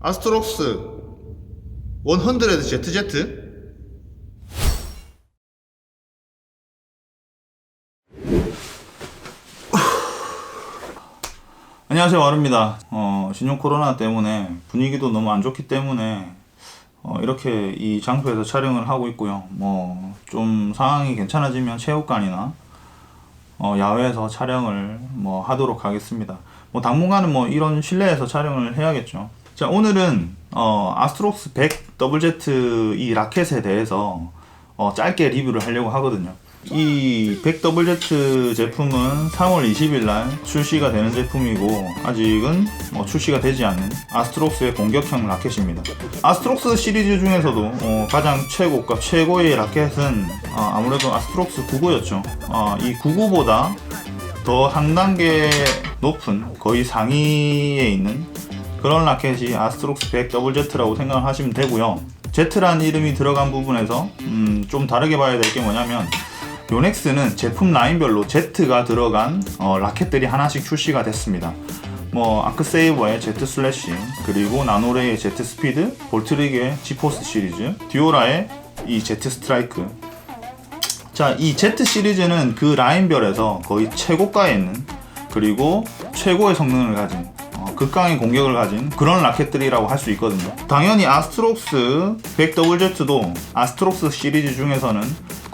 아스트록스 100ZZ 안녕하세요 와루입니다. 어, 신종 코로나 때문에 분위기도 너무 안 좋기 때문에 어, 이렇게 이 장소에서 촬영을 하고 있고요. 뭐 좀 상황이 괜찮아지면 체육관이나 어, 야외에서 촬영을 뭐 하도록 하겠습니다. 뭐 당분간은 뭐 이런 실내에서 촬영을 해야겠죠. 자 오늘은 어, 아스트록스 100 WZ 이 라켓에 대해서 어, 짧게 리뷰를 하려고 하거든요 이 100WZ 제품은 3월 20일 날 출시가 되는 제품이고 아직은 뭐 출시가 되지 않은 아스트록스의 공격형 라켓입니다. 아스트록스 시리즈 중에서도 어, 가장 최고가 최고의 라켓은 어, 아무래도 아스트록스 99였죠. 어, 이 99보다 더 한 단계 높은 거의 상위에 있는 그런 라켓이 아스트록스 100WZ라고 생각을 하시면 되고요. Z란 이름이 들어간 부분에서 음, 좀 다르게 봐야 될 게 뭐냐면 요넥스는 제품 라인별로 Z가 들어간 어, 라켓들이 하나씩 출시가 됐습니다. 뭐 아크세이버의 Z 슬래시, 그리고 나노레이의 Z 스피드, 볼트리그의 지포스 시리즈, 듀오라의 이 Z 스트라이크. 자, 이 Z 시리즈는 그 라인별에서 거의 최고가에 있는 그리고 최고의 성능을 가진 어, 극강의 공격을 가진 그런 라켓들이라고 할 수 있거든요. 당연히 아스트록스 100WZ도 아스트록스 시리즈 중에서는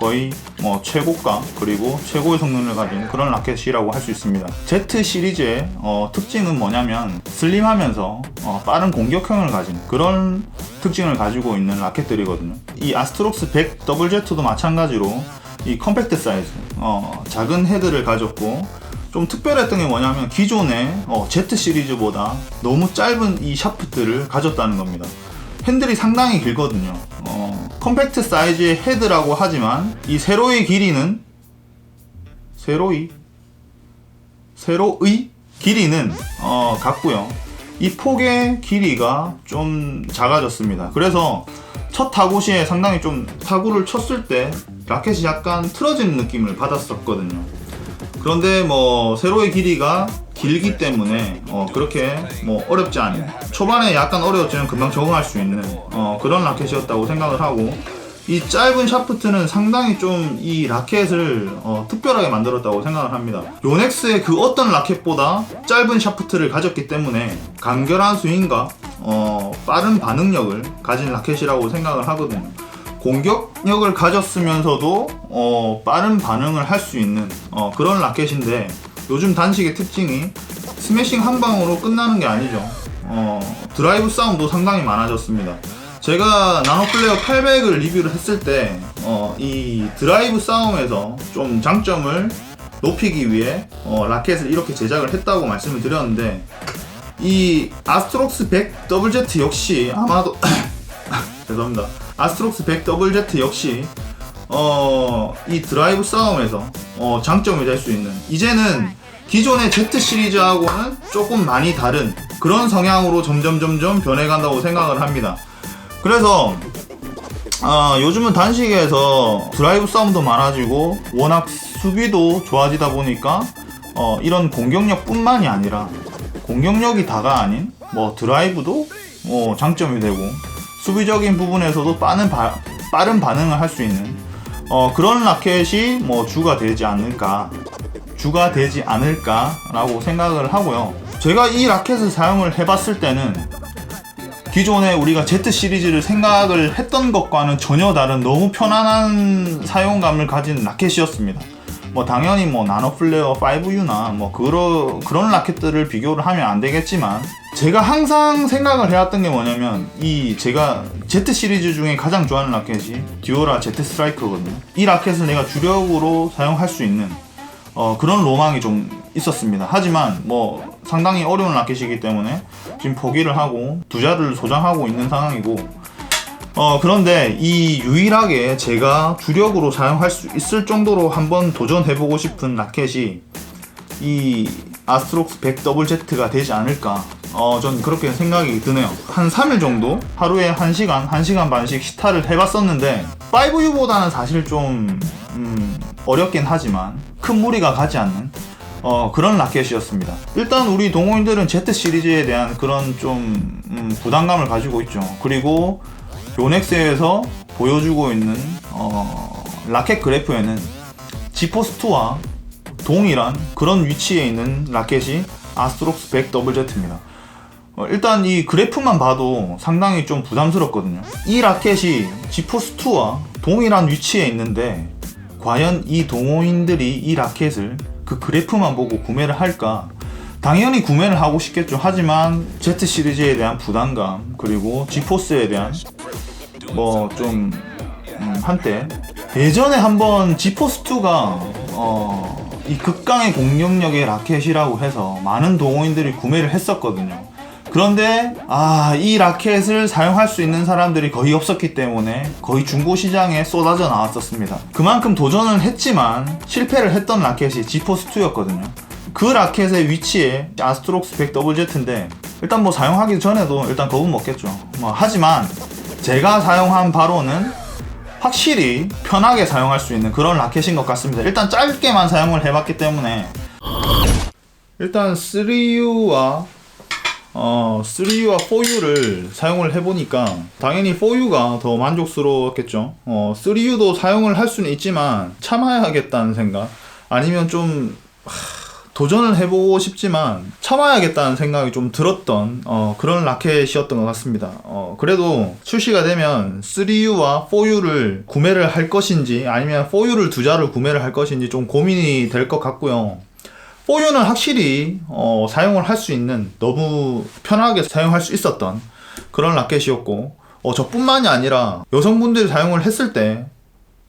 거의 뭐 최고가 그리고 최고의 성능을 가진 그런 라켓이라고 할 수 있습니다. Z 시리즈의 어, 특징은 뭐냐면 슬림하면서 어, 빠른 공격형을 가진 그런 특징을 가지고 있는 라켓들이거든요. 이 아스트록스 100WZ도 마찬가지로 이 컴팩트 사이즈, 어, 작은 헤드를 가졌고 좀 특별했던 게 뭐냐면 기존의 어, Z 시리즈보다 너무 짧은 이 샤프트를 가졌다는 겁니다. 핸들이 상당히 길거든요. 어, 컴팩트 사이즈의 헤드라고 하지만 이 세로의 길이는 세로의 세로의 길이는 어, 같고요. 이 폭의 길이가 좀 작아졌습니다. 그래서 첫 타구 시에 상당히 좀 타구를 쳤을 때 라켓이 약간 틀어지는 느낌을 받았었거든요. 그런데 뭐 세로의 길이가 길기 때문에 어 그렇게 뭐 어렵지 않은 초반에 약간 어려웠지만 금방 적응할 수 있는 어 그런 라켓이었다고 생각을 하고 이 짧은 샤프트는 상당히 좀 이 라켓을 어 특별하게 만들었다고 생각을 합니다. 요넥스의 그 어떤 라켓보다 짧은 샤프트를 가졌기 때문에 간결한 스윙과 어 빠른 반응력을 가진 라켓이라고 생각을 하거든요. 공격력을 가졌으면서도 어, 빠른 반응을 할 수 있는 어, 그런 라켓인데 요즘 단식의 특징이 스매싱 한 방으로 끝나는 게 아니죠. 어, 드라이브 싸움도 상당히 많아졌습니다. 제가 나노플레어 800을 리뷰를 했을 때, 어, 이 드라이브 싸움에서 좀 장점을 높이기 위해 어, 라켓을 이렇게 제작을 했다고 말씀을 드렸는데, 이 아스트록스 100 WZ 역시 아마도 죄송합니다. 아스트록스 100 WZ 역시 어, 이 드라이브 싸움에서 어, 장점이 될 수 있는 이제는 기존의 Z 시리즈하고는 조금 많이 다른 그런 성향으로 점점 점점 변해간다고 생각을 합니다. 그래서 아, 요즘은 단식에서 드라이브 싸움도 많아지고 워낙 수비도 좋아지다 보니까 어, 이런 공격력뿐만이 아니라 공격력이 다가 아닌 뭐 드라이브도 뭐 장점이 되고 수비적인 부분에서도 빠른, 바, 빠른 반응을 할 수 있는 어, 그런 라켓이 뭐 주가 되지 않을까 주가 되지 않을까라고 생각을 하고요. 제가 이 라켓을 사용을 해봤을 때는 기존에 우리가 Z 시리즈를 생각을 했던 것과는 전혀 다른 너무 편안한 사용감을 가진 라켓이었습니다. 뭐 당연히 뭐 나노 플레어 5U나 뭐 그런 그런 라켓들을 비교를 하면 안 되겠지만 제가 항상 생각을 해왔던 게 뭐냐면 이 제가 Z 시리즈 중에 가장 좋아하는 라켓이 듀오라 Z 스트라이크거든요. 이 라켓을 내가 주력으로 사용할 수 있는 어, 그런 로망이 좀 있었습니다. 하지만 뭐 상당히 어려운 라켓이기 때문에 지금 포기를 하고 두 자를 소장하고 있는 상황이고 어 그런데 이 유일하게 제가 주력으로 사용할 수 있을 정도로 한번 도전해보고 싶은 라켓이 이 아스트록스 100 더블 Z가 되지 않을까 어, 전 그렇게 생각이 드네요. 한 3일 정도 하루에 1시간, 1시간 반씩 시타를 해봤었는데 5U보다는 사실 좀 음, 어렵긴 하지만 큰 무리가 가지 않는 어, 그런 라켓이었습니다. 일단 우리 동호인들은 Z 시리즈에 대한 그런 좀 음, 부담감을 가지고 있죠. 그리고 요넥스에서 보여주고 있는 어, 라켓 그래프에는 지포스2와 동일한 그런 위치에 있는 라켓이 아스트록스 100 더블 Z입니다. 어, 일단 이 그래프만 봐도 상당히 좀 부담스럽거든요. 이 라켓이 지포스2와 동일한 위치에 있는데 과연 이 동호인들이 이 라켓을 그 그래프만 보고 구매를 할까? 당연히 구매를 하고 싶겠죠. 하지만 Z 시리즈에 대한 부담감 그리고 지포스에 대한 뭐좀 한때 예전에 한번 지포스2가 어, 이 극강의 공격력의 라켓이라고 해서 많은 동호인들이 구매를 했었거든요. 그런데 아, 이 라켓을 사용할 수 있는 사람들이 거의 없었기 때문에 거의 중고 시장에 쏟아져 나왔었습니다. 그만큼 도전을 했지만 실패를 했던 라켓이 지포스2였거든요. 그 라켓의 위치에 아스트록스 100 더블 Z인데 일단 뭐 사용하기 전에도 일단 겁은 먹겠죠. 뭐 하지만 제가 사용한 바로는 확실히 편하게 사용할 수 있는 그런 라켓인 것 같습니다. 일단 짧게만 사용을 해봤기 때문에 일단 3U와 어, 3U와 4U를 사용을 해보니까 당연히 4U가 더 만족스러웠겠죠. 어, 3U도 사용을 할 수는 있지만 참아야겠다는 생각 아니면 좀 하, 도전을 해보고 싶지만 참아야겠다는 생각이 좀 들었던 어, 그런 라켓이었던 것 같습니다. 어, 그래도 출시가 되면 3U와 4U를 구매를 할 것인지 아니면 4U를 두 자를 구매를 할 것인지 좀 고민이 될 것 같고요. 4U는 확실히 어, 사용을 할 수 있는 너무 편하게 사용할 수 있었던 그런 라켓이었고 어, 저뿐만이 아니라 여성분들이 사용을 했을 때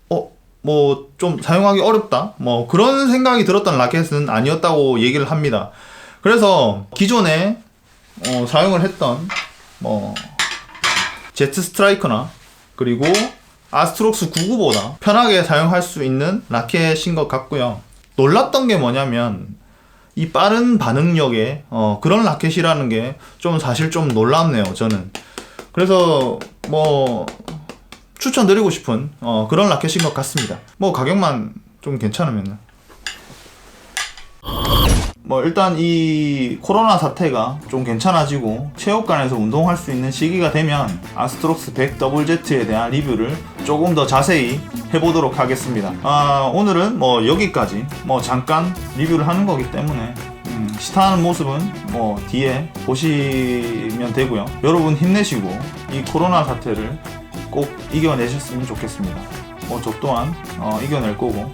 어, 뭐 좀 사용하기 어렵다 뭐 그런 생각이 들었던 라켓은 아니었다고 얘기를 합니다. 그래서 기존에 어, 사용을 했던 뭐 제트 스트라이커나 그리고 아스트록스 99보다 편하게 사용할 수 있는 라켓인 것 같고요. 놀랐던 게 뭐냐면 이 빠른 반응력의 어, 그런 라켓이라는 게 좀 사실 좀 놀랍네요 저는. 그래서 뭐 추천드리고 싶은 어, 그런 라켓인 것 같습니다. 뭐 가격만 좀 괜찮으면 뭐 일단 이 코로나 사태가 좀 괜찮아지고 체육관에서 운동할 수 있는 시기가 되면 아스트록스 100 더블 Z에 대한 리뷰를 조금 더 자세히 해보도록 하겠습니다. 아 오늘은 뭐 여기까지 뭐 잠깐 리뷰를 하는 거기 때문에 음, 시타하는 모습은 뭐 뒤에 보시면 되고요. 여러분 힘내시고 이 코로나 사태를 꼭 이겨내셨으면 좋겠습니다. 뭐 저 또한 어, 이겨낼 거고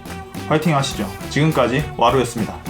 화이팅 하시죠. 지금까지 와루였습니다.